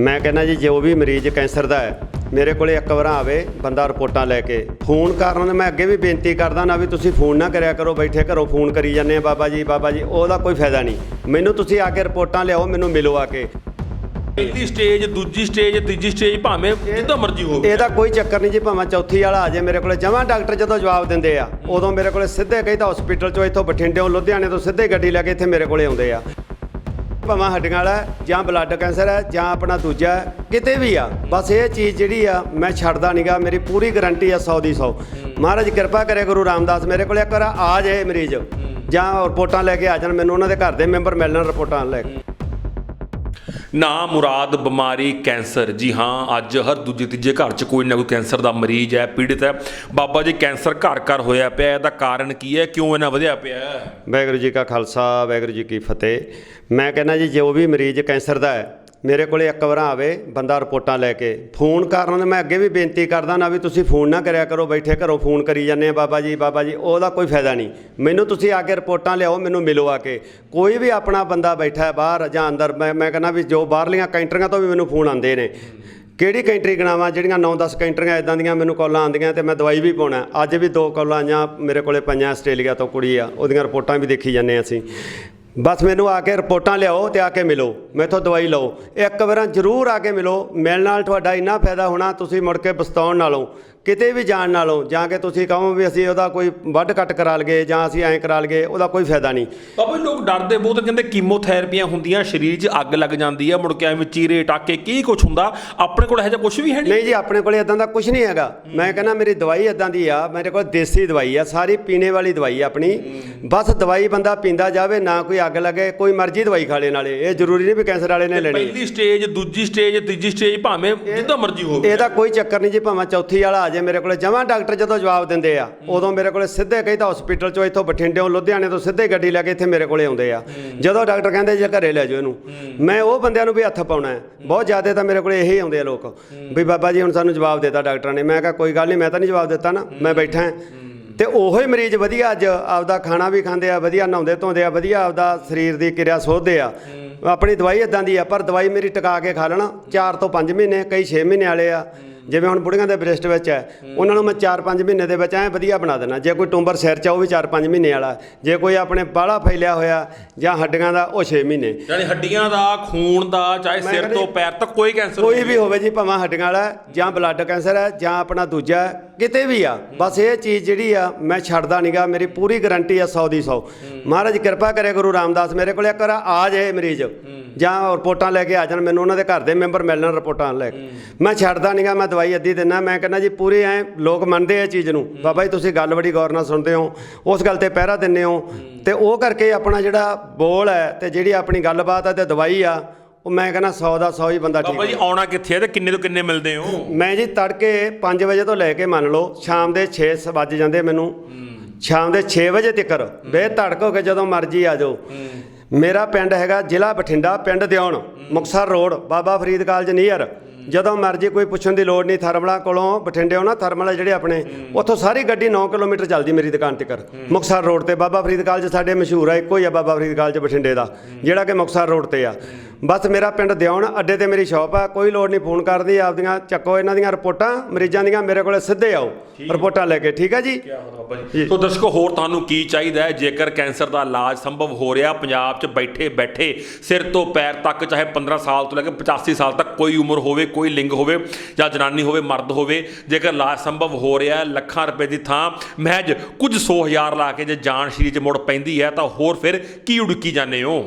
ਮੈਂ ਕਹਿੰਦਾ ਜੀ ਜੋ ਵੀ ਮਰੀਜ਼ ਕੈਂਸਰ ਦਾ ਹੈ ਮੇਰੇ ਕੋਲੇ ਇੱਕ ਵਾਰ ਆਵੇ ਬੰਦਾ ਰਿਪੋਰਟਾਂ ਲੈ ਕੇ। ਫੋਨ ਕਰਨ ਦੇ ਮੈਂ ਅੱਗੇ ਵੀ ਬੇਨਤੀ ਕਰਦਾ ਨਾ ਵੀ ਤੁਸੀਂ ਫੋਨ ਨਾ ਕਰਿਆ ਕਰੋ ਬੈਠੇ ਘਰੋਂ ਫੋਨ ਕਰੀ ਜਾਂਦੇ ਆ ਬਾਬਾ ਜੀ ਬਾਬਾ ਜੀ ਉਹਦਾ ਕੋਈ ਫਾਇਦਾ ਨਹੀਂ। ਮੈਨੂੰ ਤੁਸੀਂ ਆ ਕੇ ਰਿਪੋਰਟਾਂ ਲਿਆਓ ਮੈਨੂੰ ਮਿਲੋ ਆ ਕੇ। ਪਹਿਲੀ ਸਟੇਜ ਦੂਜੀ ਸਟੇਜ ਤੀਜੀ ਸਟੇਜ ਭਾਵੇਂ ਜਿੱਦਾਂ ਮਰਜ਼ੀ ਹੋਵੇ। ਇਹਦਾ ਕੋਈ ਚੱਕਰ ਨਹੀਂ ਜੀ ਭਾਵੇਂ ਚੌਥੀ ਵਾਲਾ ਆ ਜਾਏ ਮੇਰੇ ਕੋਲੇ ਜਮਾਂ ਡਾਕਟਰ ਜਦੋਂ ਜਵਾਬ ਦਿੰਦੇ ਆ ਉਦੋਂ ਮੇਰੇ ਕੋਲੇ ਸਿੱਧੇ ਕਹੀ ਤਾਂ ਹਸਪੀਟਲ ਚੋਂ ਇੱਥੋਂ ਬਠਿੰਡਿਓਂ ਲੁਧਿਆਣੇ ਤੋਂ ਸਿੱਧੇ ਗੱਡੀ ਲੈ ਕੇ ਇੱਥੇ ਮੇਰੇ ਕੋਲੇ ਆਉਂਦੇ ਆ। ਭਾਵੇਂ ਹੱਡੀਆਂ ਵਾਲਾ ਹੈ, ਜਾਂ ਬਲੱਡ ਕੈਂਸਰ ਹੈ ਜਾਂ ਆਪਣਾ ਦੂਜਾ ਹੈ, ਕਿਤੇ ਵੀ ਆ। ਬਸ ਇਹ ਚੀਜ਼ ਜਿਹੜੀ ਆ ਮੈਂ ਛੱਡਦਾ ਨਹੀਂਗਾ ਮੇਰੀ ਪੂਰੀ ਗਾਰੰਟੀ ਆ 100 ਦੀ 100 ਮਹਾਰਾਜ ਕਿਰਪਾ ਕਰੇ ਗੁਰੂ ਰਾਮਦਾਸ ਮੇਰੇ ਕੋਲੇ ਇੱਕ ਵਾਰ ਆ ਜਾਏ ਮਰੀਜ਼ ਜਾਂ ਰਿਪੋਰਟਾਂ ਲੈ ਕੇ ਆ ਜਾਣ ਮੈਨੂੰ ਉਹਨਾਂ ਦੇ ਘਰ ਦੇ ਮੈਂਬਰ ਮਿਲਣ ਰਿਪੋਰਟਾਂ ਲੈ ਕੇ। ਨਾ ਮੁਰਾਦ, ਬਿਮਾਰੀ, ਕੈਂਸਰ। ਜੀ ਹਾਂ, ਅੱਜ ਹਰ ਦੂਜੇ, ਤੀਜੇ ਘਰ 'ਚ ਕੋਈ ਨਾ ਕੋਈ ਕੈਂਸਰ ਦਾ ਮਰੀਜ਼ ਹੈ, ਪੀੜਿਤ ਹੈ। ਬਾਬਾ ਜੀ, ਕੈਂਸਰ ਘਰ ਘਰ ਹੋਇਆ ਪਿਆ, ਇਹਦਾ ਕਾਰਨ ਕੀ ਹੈ? ਕਿਉਂ ਇਹਨਾਂ ਵਧਿਆ ਪਿਆ? ਵਾਹਿਗੁਰੂ ਜੀ ਕਾ ਖਾਲਸਾ, ਵਾਹਿਗੁਰੂ ਜੀ ਕੀ ਫਤਿਹ। ਮੈਂ ਕਹਿੰਦਾ ਜੀ, ਜੋ ਵੀ ਮਰੀਜ਼ ਕੈਂਸਰ ਦਾ ਹੈ ਮੇਰੇ ਕੋਲੇ ਇੱਕ ਵਾਰ ਆਵੇ, ਬੰਦਾ ਰਿਪੋਰਟਾਂ ਲੈ ਕੇ। ਫੋਨ ਕਰਨ ਮੈਂ ਅੱਗੇ ਵੀ ਬੇਨਤੀ ਕਰਦਾ ਨਾ ਵੀ ਤੁਸੀਂ ਫੋਨ ਨਾ ਕਰਿਆ ਕਰੋ, ਬੈਠੇ ਘਰੋਂ ਫੋਨ ਕਰੀ ਜਾਂਦੇ ਆ, ਬਾਬਾ ਜੀ ਬਾਬਾ ਜੀ, ਉਹਦਾ ਕੋਈ ਫਾਇਦਾ ਨਹੀਂ। ਮੈਨੂੰ ਤੁਸੀਂ ਆ ਕੇ ਰਿਪੋਰਟਾਂ ਲਿਆਓ, ਮੈਨੂੰ ਮਿਲੋ ਆ ਕੇ। ਕੋਈ ਵੀ ਆਪਣਾ ਬੰਦਾ ਬੈਠਾ ਹੈ ਬਾਹਰ ਜਾਂ ਅੰਦਰ, ਮੈਂ ਮੈਂ ਕਹਿੰਦਾ ਵੀ ਜੋ ਬਾਹਰਲੀਆਂ ਕੰਟਰੀਆਂ ਤੋਂ ਵੀ ਮੈਨੂੰ ਫੋਨ ਆਉਂਦੇ ਨੇ। ਕਿਹੜੀ ਕੰਟਰੀ ਗਣਾਵਾਂ, ਜਿਹੜੀਆਂ 9-10 ਕੰਟਰੀਆਂ ਇਦਾਂ ਦੀਆਂ ਮੈਨੂੰ ਕਾਲਾਂ ਆਉਂਦੀਆਂ ਤੇ ਮੈਂ ਦਵਾਈ ਵੀ ਪਾਉਣਾ ਅੱਜ ਵੀ ਦੋ ਕਾਲਾਂ ਆਈਆਂ, ਮੇਰੇ ਕੋਲੇ ਪੰਜਾਂ ਆਸਟ੍ਰੇਲੀਆ ਤੋਂ ਕੁੜੀ ਆ, ਉਹਦੀਆਂ ਰਿਪੋਰਟਾਂ ਵੀ ਦੇਖੀ ਜਾਂਦੇ ਹਾਂ ਅਸੀਂ। ਬਸ ਮੈਨੂੰ ਆ ਕੇ ਰਿਪੋਰਟਾਂ ਲਿਆਓ ਤੇ ਆ ਕੇ ਮਿਲੋ। ਮੈਥੋਂ ਦਵਾਈ ਲਓ। ਇੱਕ ਵਾਰਾਂ ਜ਼ਰੂਰ ਆ ਕੇ ਮਿਲੋ। ਮਿਲਣ ਨਾਲ ਤੁਹਾਡਾ ਇੰਨਾ ਫਾਇਦਾ ਹੋਣਾ, ਤੁਸੀਂ ਮੁੜ ਕੇ ਪਛਤਾਉਣ ਨਾਲੋਂ। ਕਿਤੇ ਵੀ ਜਾਣ ਨਾਲੋਂ ਜਾਂ ਕਿ ਤੁਸੀਂ ਕਹੋ ਵੀ ਅਸੀਂ ਉਹਦਾ ਕੋਈ ਵੱਢ ਕੱਟ ਕਰਾ ਲਈਏ ਜਾਂ ਅਸੀਂ ਐਂ ਕਰਾ ਲਈਏ ਉਹਦਾ ਕੋਈ ਫਾਇਦਾ ਨਹੀਂ। ਬਾਬਾ ਜੀ ਲੋਕ ਡਰਦੇ ਬਹੁਤ ਕਹਿੰਦੇ ਕੀਮੋਥੈਰੇਪੀਆਂ ਹੁੰਦੀਆਂ ਸਰੀਰ 'ਚ ਅੱਗ ਲੱਗ ਜਾਂਦੀ ਹੈ ਮੁੜ ਕੇ ਐਵੇਂ ਚੀਰੇ ਟਾਕੇ ਕੀ ਕੁਝ ਹੁੰਦਾ? ਆਪਣੇ ਕੋਲ ਇਹੋ ਜਿਹਾ ਕੁਝ ਵੀ ਹੈ ਨਹੀਂ? ਨਹੀਂ ਜੀ ਆਪਣੇ ਕੋਲੇ ਇਦਾਂ ਦਾ ਕੁਝ ਨਹੀਂ ਹੈਗਾ। ਮੈਂ ਕਹਿੰਦਾ ਮੇਰੀ ਦਵਾਈ ਇਦਾਂ ਦੀ ਆ ਮੇਰੇ ਕੋਲ ਦੇਸੀ ਦਵਾਈ ਆ ਸਾਰੀ ਪੀਣੇ ਵਾਲੀ ਦਵਾਈ ਆ ਆਪਣੀ। ਬਸ ਦਵਾਈ ਬੰਦਾ ਪੀਂਦਾ ਜਾਵੇ ਨਾ ਕੋਈ ਅੱਗ ਲੱਗੇ ਕੋਈ ਮਰਜ਼ੀ ਦਵਾਈ ਖਾ ਲੈ ਨਾਲੇ ਇਹ ਜ਼ਰੂਰੀ ਨਹੀਂ ਵੀ ਕੈਂਸਰ ਵਾਲੇ ਨੇ ਲੈਣੀ। ਪਹਿਲੀ ਸਟੇਜ ਦੂਜੀ ਸਟੇਜ ਤੀਜੀ ਸਟੇਜ ਭਾਵੇਂ ਜਿੱਦਾਂ ਮਰਜ਼ੀ ਹੋਵੇ। ਇਹਦਾ ਕੋਈ ਚੱਕਰ ਨਹੀਂ ਜੀ ਭਾਵੇਂ ਚੌਥੀ ਵਾਲਾ ਆ ਜਾਏ ਮੇਰੇ ਕੋਲੇ ਜਮਾਂ ਡਾਕਟਰ ਜਦੋਂ ਜਵਾਬ ਦਿੰਦੇ ਆ ਉਦੋਂ ਮੇਰੇ ਕੋਲੇ ਸਿੱਧੇ ਕਹੀ ਤਾਂ ਹਸਪੀਟਲ ਚੋਂ ਇੱਥੋਂ ਬਠਿੰਡਿਓਂ ਲੁਧਿਆਣੇ ਤੋਂ ਸਿੱਧੇ ਗੱਡੀ ਲੈ ਕੇ ਇੱਥੇ ਮੇਰੇ ਕੋਲੇ ਆਉਂਦੇ ਆ। ਜਦੋਂ ਡਾਕਟਰ ਕਹਿੰਦੇ ਜੇ ਘਰੇ ਲੈ ਜਾਓ ਇਹਨੂੰ ਮੈਂ ਉਹ ਬੰਦਿਆਂ ਨੂੰ ਵੀ ਹੱਥ ਪਾਉਣਾ ਹੈ। ਬਹੁਤ ਜ਼ਿਆਦਾ ਤਾਂ ਮੇਰੇ ਕੋਲੇ ਇਹੀ ਆਉਂਦੇ ਆ ਲੋਕ ਵੀ ਬਾਬਾ ਜੀ ਹੁਣ ਸਾਨੂੰ ਜਵਾਬ ਦਿੱਤਾ ਡਾਕਟਰਾਂ ਨੇ। ਮੈਂ ਕਿਹਾ ਕੋਈ ਗੱਲ ਨਹੀਂ ਮੈਂ ਤਾਂ ਨਹੀਂ ਜਵਾਬ ਦਿੱਤਾ ਨਾ ਮੈਂ ਬੈਠਾ ਹਾਂ। ਤੇ ਉਹੋ ਹੀ ਮਰੀਜ਼ ਵਧੀਆ ਅੱਜ ਆਪਦਾ ਖਾਣਾ ਵੀ ਖਾਂਦੇ ਆ ਵਧੀਆ ਨਹਾਉਂਦੇ ਧੋਂਦੇ ਆ ਵਧੀਆ ਆਪਦਾ ਸਰੀਰ ਦੀ ਕਿਰਿਆ ਸੋਧਦੇ ਆ। ਆਪਣੀ ਦਵਾਈ ਇਦਾਂ ਦੀ ਆ ਪਰ ਦਵਾਈ ਮੇਰੀ ਟਿਕਾ ਕੇ ਖਾ ਲੈਣਾ 4 ਤੋਂ 5 ਮਹੀਨੇ ਕਈ 6 ਮਹੀਨੇ ਵਾਲੇ ਆ। ਜਿਵੇਂ ਹੁਣ ਬੁੜੀਆਂ ਦੇ ਬ੍ਰੈਸਟ ਵਿੱਚ ਹੈ ਉਹਨਾਂ ਨੂੰ ਮੈਂ 4-5 ਮਹੀਨੇ ਦੇ ਵਿੱਚ ਐ ਵਧੀਆ ਬਣਾ ਦੇਣਾ ਜੇ ਕੋਈ ਟੁੰਬਰ ਸਿਰ 'ਚ ਆ, ਉਹ ਵੀ 4-5 ਮਹੀਨੇ ਵਾਲਾ। ਜੇ ਕੋਈ ਆਪਣੇ ਬਾਹਲਾ ਫੈਲਿਆ ਹੋਇਆ ਜਾਂ ਹੱਡੀਆਂ ਦਾ ਉਹ 6 ਮਹੀਨੇ। ਯਾਨੀ ਹੱਡੀਆਂ ਦਾ ਖੂਨ ਦਾ ਚਾਹੇ ਸਿਰ ਤੋਂ ਪੈਰ ਤੱਕ ਕੋਈ ਕੈਂਸਰ ਕੋਈ ਵੀ ਹੋਵੇ ਜੀ ਭਾਵੇਂ ਹੱਡੀਆਂ ਵਾਲਾ ਹੈ, ਜਾਂ ਬਲੱਡ ਕੈਂਸਰ ਹੈ ਜਾਂ ਆਪਣਾ ਦੂਜਾ ਹੈ, ਕਿਤੇ ਵੀ ਆ ਬਸ ਇਹ ਚੀਜ਼ ਜਿਹੜੀ ਆ ਮੈਂ ਛੱਡਦਾ ਨਹੀਂਗਾ ਮੇਰੀ ਪੂਰੀ ਗਾਰੰਟੀ ਆ 100 ਦੀ 100 ਮਹਾਰਾਜ ਕਿਰਪਾ ਕਰੇ ਗੁਰੂ ਰਾਮਦਾਸ ਮੇਰੇ ਕੋਲ ਇੱਕ ਆ ਜਾਏ ਮਰੀਜ਼। ਜਾਂ ਰਿਪੋਰਟਾਂ ਲੈ ਕੇ ਆ ਜਾਣ ਮੈਨੂੰ ਉਹਨਾਂ ਦੇ ਘਰ ਦੇ ਮੈਂਬਰ ਮਿਲਣ ਰਿਪੋਰਟਾਂ ਲੈ ਕੇ। ਮੈਂ ਛੱਡਦਾ ਨਹੀਂਗਾ ਮੈਂ ਦਵਾਈ ਅੱਧੀ ਦਿੰਦਾ ਮੈਂ ਕਹਿੰਦਾ ਜੀ ਪੂਰੇ ਐ ਲੋਕ ਮੰਨਦੇ ਆ ਚੀਜ਼ ਨੂੰ। ਬਾਬਾ ਜੀ ਤੁਸੀਂ ਗੱਲ ਬੜੀ ਗੌਰ ਨਾਲ ਸੁਣਦੇ ਹੋ ਉਸ ਗੱਲ ਤੇ ਪਹਿਰਾ ਦਿੰਦੇ ਹੋ। ਤੇ ਉਹ ਕਰਕੇ ਆਪਣਾ ਜਿਹੜਾ ਬੋਲ ਹੈ ਤੇ ਜਿਹੜੀ ਆਪਣੀ ਗੱਲਬਾਤ ਹੈ ਤੇ ਦਵਾਈ ਆ ਉਹ ਮੈਂ ਕਹਿੰਦਾ 100 ਦਾ 100 ਹੀ ਬੰਦਾ ਠੀਕ ਬਾਬਾ ਜੀ ਆਉਣਾ ਕਿੱਥੇ ਹੈ ਤੇ ਕਿੰਨੇ ਤੋਂ ਕਿੰਨੇ ਮਿਲਦੇ ਹੋ? ਮੈਂ ਜੀ ਤੜਕੇ 5 ਵਜੇ ਤੋਂ ਲੈ ਕੇ ਮੰਨ ਲਓ ਸ਼ਾਮ ਦੇ 6 ਵੱਜ ਜਾਂਦੇ ਮੈਨੂੰ। ਸ਼ਾਮ ਦੇ 6 ਵਜੇ ਤੱਕ ਬੇ ਧੜਕ ਹੋ ਕੇ ਜਦੋਂ ਮਰਜ਼ੀ ਆ ਜਾਓ। ਮੇਰਾ ਪਿੰਡ ਹੈਗਾ ਜ਼ਿਲ੍ਹਾ ਬਠਿੰਡਾ ਪਿੰਡ Deon Muktsar road Baba Farid college near ਜਦੋਂ ਮਰਜ਼ੀ ਕੋਈ ਪੁੱਛਣ ਦੀ ਲੋੜ ਨਹੀਂ ਥਰਮਲਾ ਕੋਲੋਂ ਬਠਿੰਡਿਓਂ ਨਾ ਥਰਮਲਾ ਜਿਹੜੇ ਆਪਣੇ ਉੱਥੋਂ ਸਾਰੀ ਗੱਡੀ 9 ਕਿਲੋਮੀਟਰ ਚੱਲਦੀ ਮੇਰੀ ਦੁਕਾਨ ਤੱਕ ਮੁਕਸਰ ਰੋਡ ਤੇ ਬਾਬਾ ਫਰੀਦ ਕਾਲਜ ਸਾਡੇ ਮਸ਼ਹੂਰ ਆ ਇੱਕੋ ਹੀ ਆ ਬਾਬਾ ਫਰੀਦ ਕਾਲਜ ਬਠਿੰਡੇ ਦਾ ਜਿਹੜਾ ਕਿ ਮੁਕਸਰ ਰੋਡ ਤੇ ਆ। ਬਸ ਮੇਰਾ ਪਿੰਡ ਦਿਉਣ ਅੱਡੇ ਤੇ ਮੇਰੀ ਸ਼ਾਪ ਆ ਕੋਈ ਲੋੜ ਨਹੀਂ ਫੋਨ ਕਰਦੀ ਆਪਦੀਆਂ ਚੱਕੋ ਇਹਨਾਂ ਦੀਆਂ ਰਿਪੋਰਟਾਂ ਮਰੀਜ਼ਾਂ ਦੀਆਂ ਮੇਰੇ ਕੋਲੇ ਸਿੱਧੇ ਆਓ ਰਿਪੋਰਟਾਂ ਲੈ ਕੇ ਠੀਕ ਆ ਜੀ? ਤੋ ਦਰਸ਼ਕੋ ਹੋਰ ਤੁਹਾਨੂੰ ਕੀ ਚਾਹੀਦਾ ਹੈ? ਜੇਕਰ ਕੈਂਸਰ ਦਾ ਇਲਾਜ ਸੰਭਵ ਹੋ ਰਿਹਾ ਪੰਜਾਬ 'ਚ ਬੈਠੇ ਬੈਠੇ ਸਿਰ ਤੋਂ ਪੈਰ ਤੱਕ ਚਾਹੇ 15 ਸਾਲ ਤੋਂ ਲੈ ਕੇ 85 ਸਾਲ ਤੱਕ ਕੋਈ ਉਮਰ ਹੋਵੇ ਕੋਈ ਲਿੰਗ ਹੋਵੇ ਜਾਂ ਜਨਾਨੀ ਹੋਵੇ ਮਰਦ ਹੋਵੇ ਜੇਕਰ ਇਲਾਜ ਸੰਭਵ ਹੋ ਰਿਹਾ ਹੈ, ਲੱਖਾਂ ਰੁਪਏ ਦੀ ਥਾਂ ਮਹਿਜ ਕੁਝ ਸੌ ਹਜ਼ਾਰ ਲਾ ਕੇ ਜੇ ਜਾਨ ਸ਼ਰੀਰ 'ਚ ਮੁੜ ਪੈਂਦੀ ਹੈ ਤਾਂ ਹੋਰ ਫਿਰ ਕੀ ਉੜਕੀ ਜਾਂਦੇ ਹੋ?